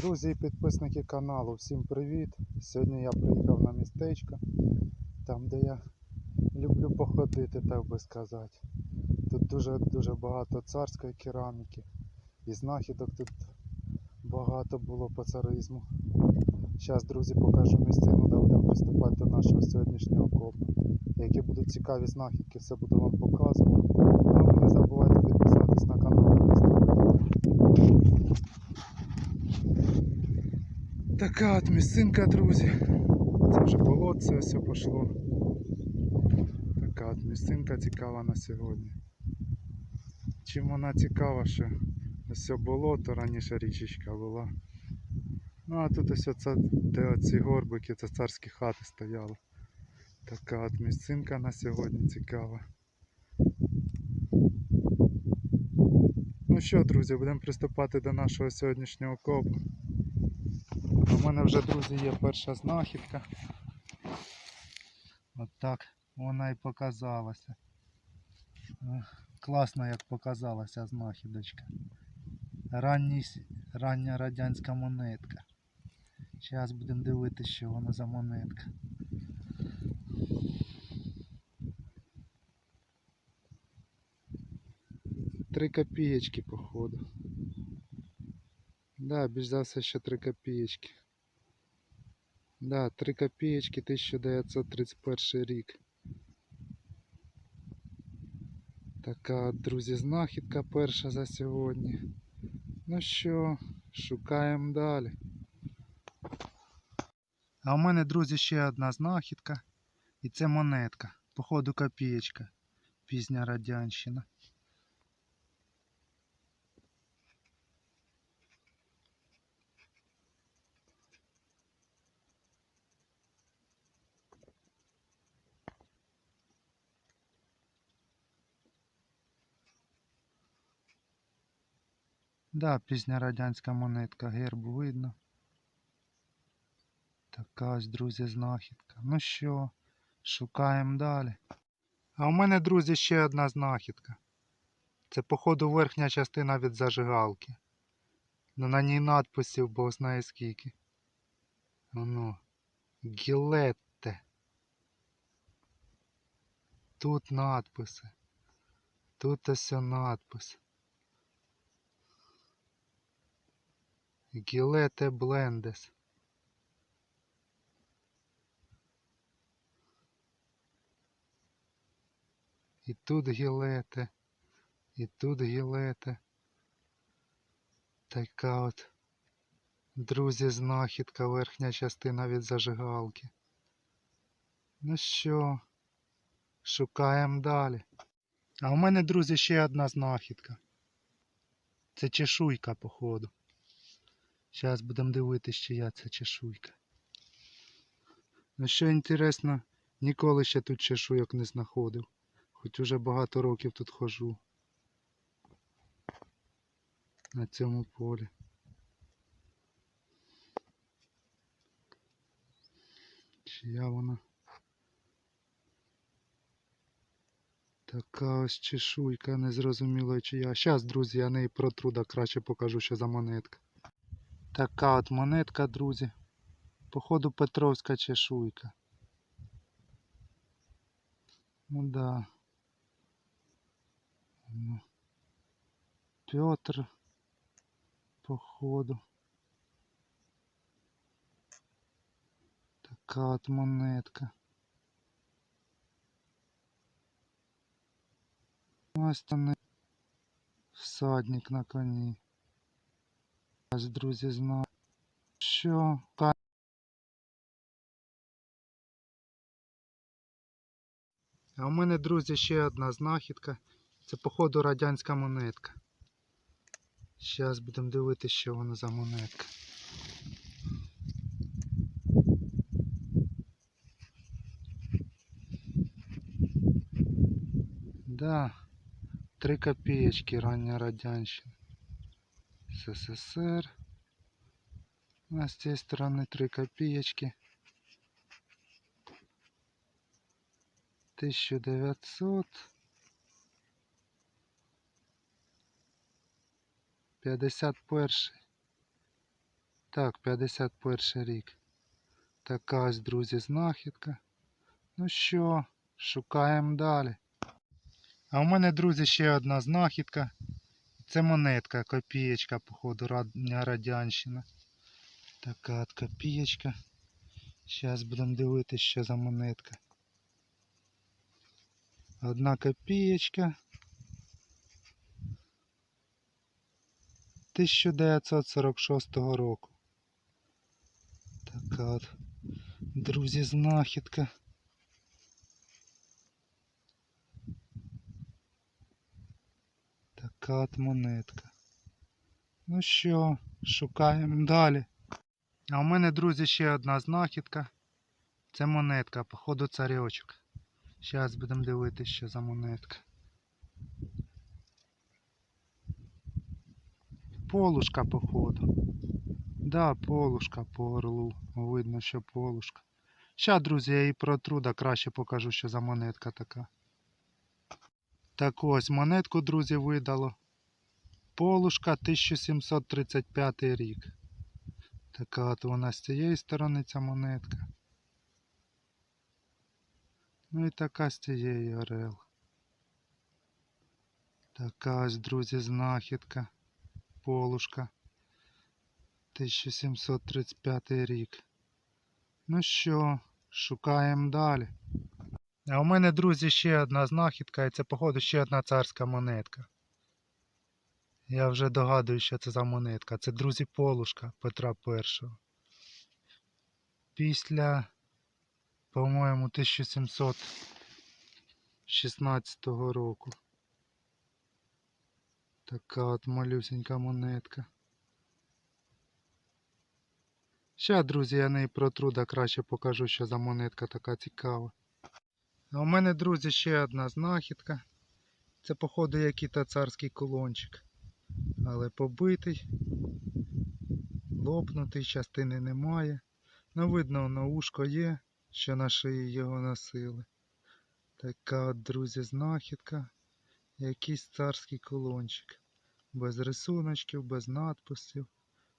Друзі і підписники каналу, всім привіт! Сьогодні я приїхав на містечко, там де я люблю походити, так би сказати. Тут дуже-дуже багато царської кераміки і знахідок тут багато було по царизму. Зараз, друзі, покажу місцину, де будемо приступати до нашого сьогоднішнього копу. Які будуть цікаві знахідки, все буду вам показувати. А не забувайте підписатись на канал Така от місцинка, друзі. Це вже болотце все пішло. Така от місцинка цікава на сьогодні. Чим вона цікава, що ось болото, раніше річечка була. Ну а тут ось оце, де оці горбики, це царські хати стояли. Така от місцинка на сьогодні цікава. Ну що, друзі, будемо приступати до нашого сьогоднішнього копу. У мене вже, друзі, є перша знахідка. От так вона і показалася. Класно, як показалася знахідочка. Ранній, рання радянська монетка. Зараз будемо дивитися, що вона за монетка. Три копієчки, походу. Да, більш за все, ще три копієчки. Да, 3 копієчки 1931 рік. Така, друзі, знахідка перша за сьогодні. Ну що, шукаємо далі. А у мене, друзі, ще одна знахідка. І це монетка. Походу копієчка. Пізня радянщина. Да, пізня радянська монетка, герб видно. Така ось, друзі, знахідка. Ну що, шукаємо далі. А у мене, друзі, ще одна знахідка. Це, походу, верхня частина від зажигалки. Ну на ній надписів бог знає скільки. Воно. Гілетте. Тут надписи. Тут ось надпис. Гілете Блендес. І тут гілете, і тут гілете. Така от, друзі, знахідка, верхня частина від зажигалки. Ну що, шукаємо далі. А у мене, друзі, ще одна знахідка. Це чешуйка, походу. Зараз будемо дивитися, чия це чешуйка. Ну що інтересно, ніколи ще тут чешуйок не знаходив. Хоч уже багато років тут хожу. На цьому полі. Чия вона? Така ось чешуйка, незрозуміло чия. Зараз, друзі, я неї протру, да краще покажу, що за монетка. Така от монетка, друзі. Походу Петровська чешуйка. Ну да. Ну. Петр. Походу. Така от монетка. Ось там всадник на коні. Друзі, знаю. Що? А у мене, друзі, ще одна знахідка. Це, походу, радянська монетка. Зараз будемо дивитися, що вона за монетка. Да, три копеечки рання радянщина. СССР. А с этой стороны 3 копеечки. 1900. 51. Так, 51 рік. Така ось, друзі, знахідка. Ну що, шукаємо далі. А у мене, друзі, ще одна знахідка. Це монетка, копієчка, походу, радянщина. Така от копієчка. Зараз будемо дивитися, що за монетка. Одна копієчка. 1946 року. Така от, друзі, знахідка. Така от монетка. Ну що, шукаємо далі. А у мене, друзі, ще одна знахідка. Це монетка, походу царьочок. Зараз будемо дивитися, що за монетка. Полушка, походу. Да, полушка по орлу. Видно, що полушка. Ща, друзі, я її протру, да краще покажу, що за монетка така. Так ось, монетку, друзі, видало. Полушка 1735 рік. Така от вона з цієї сторони ця монетка. Ну і така з цієї орел. Така ось, друзі, знахідка. Полушка. 1735 рік. Ну що, шукаємо далі. А у мене, друзі, ще одна знахідка, і це, походу, ще одна царська монетка. Я вже догадую, що це за монетка. Це, друзі, Полушка Петра І. Після, по-моєму, 1716 року. Така от малюсенька монетка. Ще, друзі, я неї протру, да краще покажу, що за монетка така цікава. А у мене, друзі, ще одна знахідка. Це, походу, який-то царський кулончик. Але побитий, лопнутий, частини немає. Ну, видно, на ушко є, що на шиї його носили. Така друзі, знахідка. Якийсь царський кулончик. Без рисуночків, без надписів,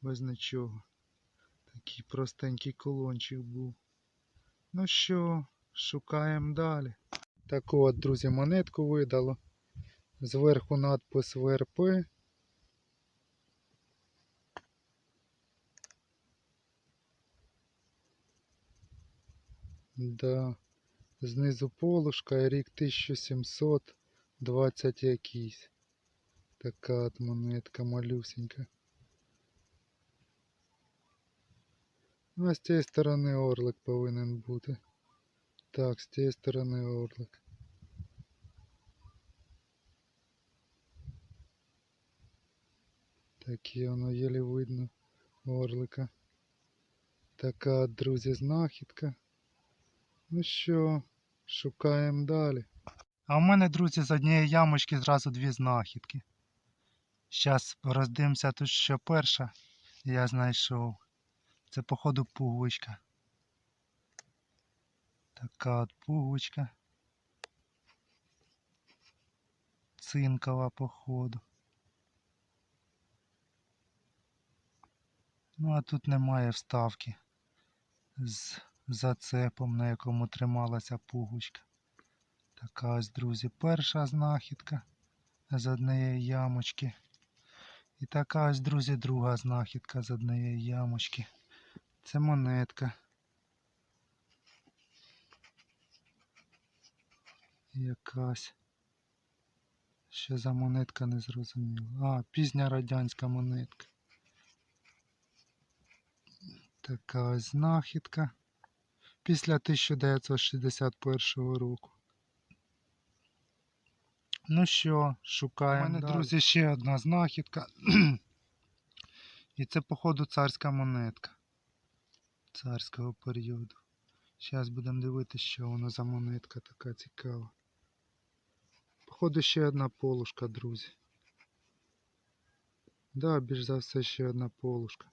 без нічого. Такий простенький колончик був. Ну що, шукаємо далі. Таку от, друзі, монетку видало. Зверху надпис ВРП. Да. Знизу полушка рік 1720 якийсь. Така от монетка малюсенька. Ну, а з цієї сторони орлик повинен бути. Так, з цієї сторони орлик. Таке воно єлі видно орлика. Така, друзі, знахідка. Ну що, шукаємо далі. А в мене, друзі, з однієї ямочки зразу дві знахідки. Зараз роздивимося тут, що перша я знайшов. Це походу пуговичка. Така от пуговичка. Цинкова походу. Ну а тут немає вставки з зацепом, на якому трималася пуговичка. Така ось, друзі, перша знахідка з однієї ямочки. І така ось, друзі, друга знахідка з однієї ямочки. Це монетка. Якась. Що за монетка не зрозуміло. А, пізня радянська монетка. Така ось знахідка. Після 1961 року. Ну що, шукаємо. У мене, далі. друзі, ще одна знахідка. І це, походу, царська монетка царського періоду. Зараз будемо дивитися, що воно за монетка така цікава. Походу, ще одна полушка, друзі. Да, більш за все ще одна полушка.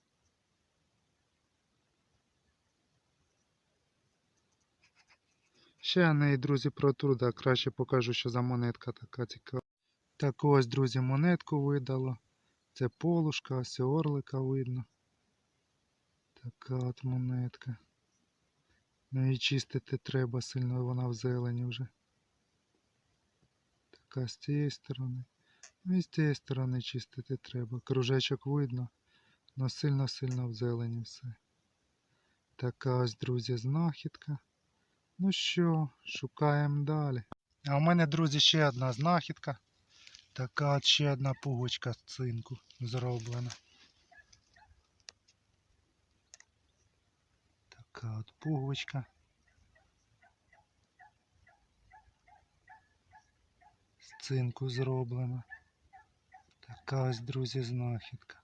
Ще я неї, друзі, протру, да, краще покажу, що за монетка така цікава. Так ось, друзі, монетку видало. Це полушка, ось орлика видно. Така от монетка. Ну і чистити треба сильно, вона в зелені вже. Така з цієї сторони. Ну і з цієї сторони чистити треба. Кружечок видно, але сильно-сильно в зелені все. Така ось, друзі, знахідка. Ну що, шукаємо далі. А у мене, друзі, ще одна знахідка. Така ще одна пугочка з цинку зроблена. Така от пуговичка. Цинку зроблена. Така ось, друзі, знахідка.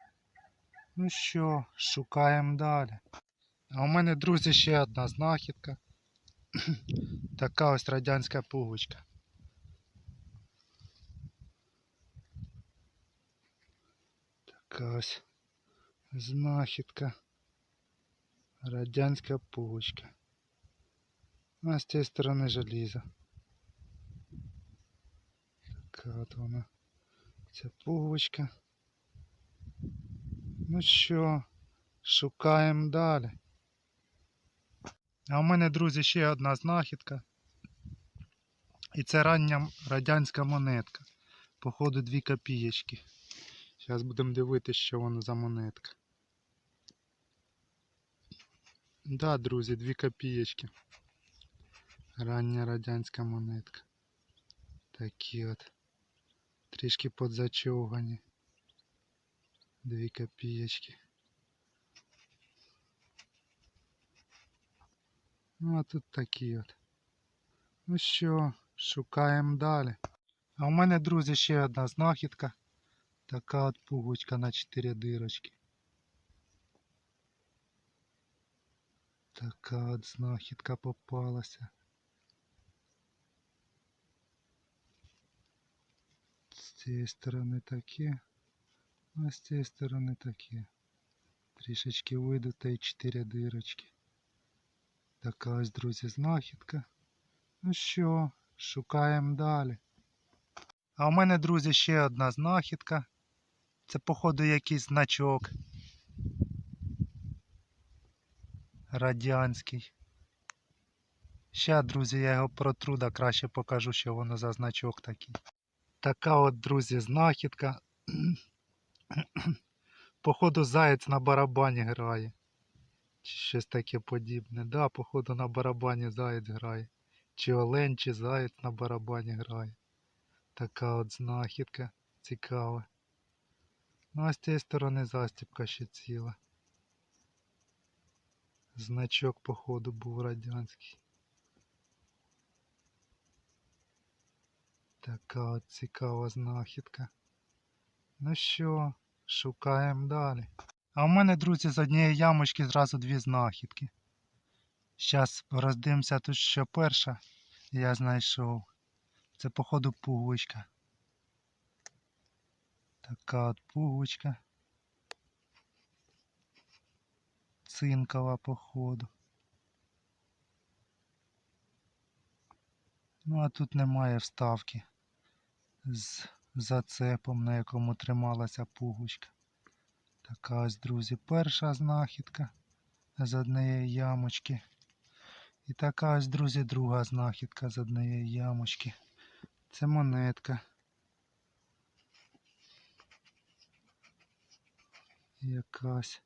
Ну що, шукаємо далі. А у мене, друзі, ще одна знахідка. така ось радянська пуговичка. Така ось знахідка. Радянська пуговичка. А з цієї сторони желізо. Така от вона. Ця пуговичка. Ну що, шукаємо далі. А у мене, друзі, ще одна знахідка. І це рання радянська монетка. Походу, дві копієчки. Зараз будемо дивитися, що воно за монетка. Да, друзі, дві копієчки. Рання радянська монетка. Такі от. Трішки подзачовгані. Дві копієчки. Ну, а тут такі от. Ну що, шукаємо далі. А у мене, друзі, ще одна знахідка. Така от пуговичка на 4 дирочки. Така от знахідка попалася. Цієї сторони таке, а з цієї сторони таке. Трішечки вийду та й 4 дирочки. Така ось, друзі, знахідка. Ну що, шукаємо далі. А у мене, друзі, ще одна знахідка. Це, походу, якийсь значок. Радянський. Ще, друзі, я його протру, да краще покажу, що воно за значок такий. Така от, друзі, знахідка. Походу, заєць на барабані грає. Чи щось таке подібне. Да, походу на барабані заєць грає. Чи олень, чи заєць на барабані грає. Така от знахідка цікава. Ну а з цієї сторони застібка ще ціла. Значок, походу, був радянський. Така от цікава знахідка. Ну що, шукаємо далі. А у мене, друзі, з однієї ямочки зразу дві знахідки. Зараз роздивимося тут що перша я знайшов. Це походу пуговичка. Така от пуговичка. Цинкова походу. Ну а тут немає вставки з зацепом, на якому трималася пуговичка. Така ось, друзі, перша знахідка з однієї ямочки. І така ось, друзі, друга знахідка з однієї ямочки. Це монетка. Якась.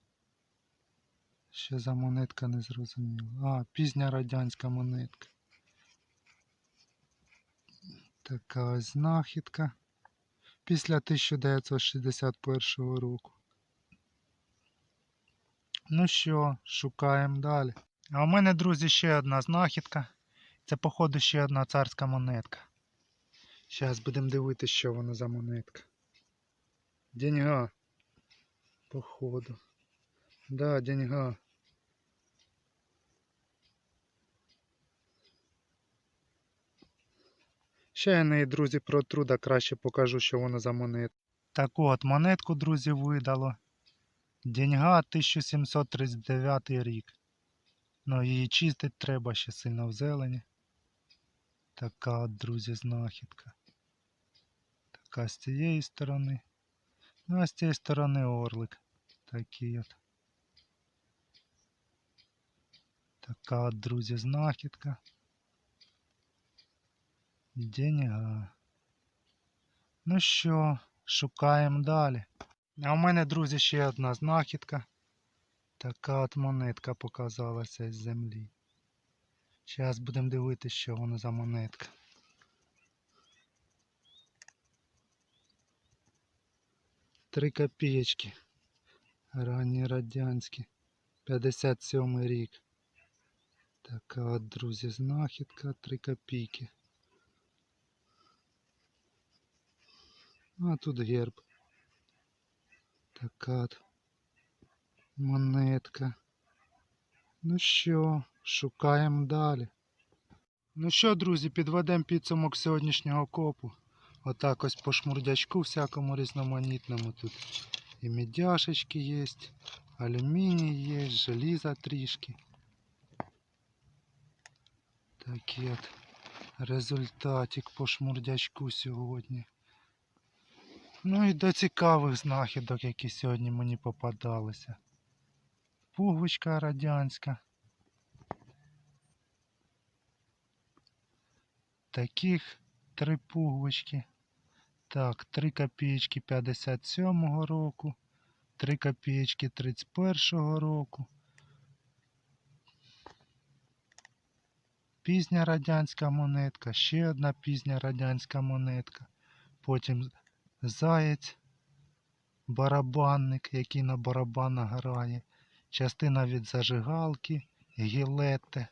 Що за монетка не зрозуміла. А, пізня радянська монетка. Така ось знахідка. Після 1961 року. Ну що, шукаємо далі. А у мене, друзі, ще одна знахідка. Це, походу, ще одна царська монетка. Зараз будемо дивитися, що воно за монетка. Деньга. Походу. Да, деньга. Ще друзі, протру, да краще покажу, що воно за монетка. Таку от монетку, друзі, видало. Деньга 1739 рік. Ну, її чистить треба ще сильно в зелені. Така от, друзі, знахідка. Така з цієї сторони. Ну, а з цієї сторони орлик. Такий от. Така от, друзі, знахідка. Деньга. Ну що, шукаємо далі. А у мене, друзі, ще одна знахідка. Така от монетка показалася з землі. Зараз будемо дивитися, що воно за монетка. Три копієчки. Ранні радянські. 57 рік. Така от, друзі, знахідка, 3 копійки. А тут герб. Така от монетка. Ну що, шукаємо далі. Ну що, друзі, підведемо підсумок сьогоднішнього копу. Отак ось по шмурдячку всякому різноманітному тут. І медяшечки є, алюміній є, желіза трішки. Такий от результатик по шмурдячку сьогодні. Ну і до цікавих знахідок, які сьогодні мені попадалися. Пуговичка радянська. Таких три пуговички. Так, 3 копієчки 57-го року, 3 копієчки 31-го року. Пізня радянська монетка, ще одна пізня радянська монетка. Потім заєць, барабанник, який на барабанах грає. Частина від зажигалки, гілети.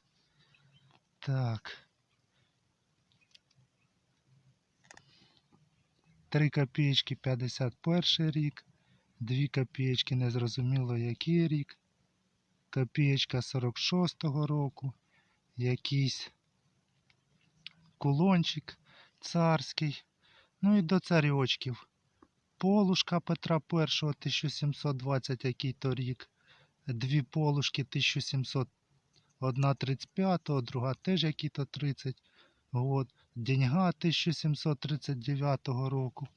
Так. 3 копієчки 51 рік, 2 копієчки незрозуміло який рік, копієчка 46-го року, якийсь кулончик царський, ну і до царьочків. Полушка Петра І 1720 який то рік, дві полушки 1700, одна 35, друга теж який то 30 год. Деньга 1739 року.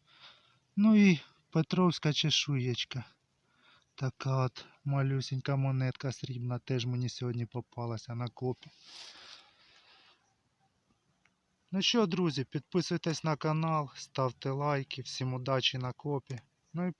Ну і Петровська чешуєчка. Така от малюсенька монетка срібна теж мені сьогодні попалася на копі. Ну що, друзі, підписуйтесь на канал, ставте лайки, всім удачі на копі. Ну і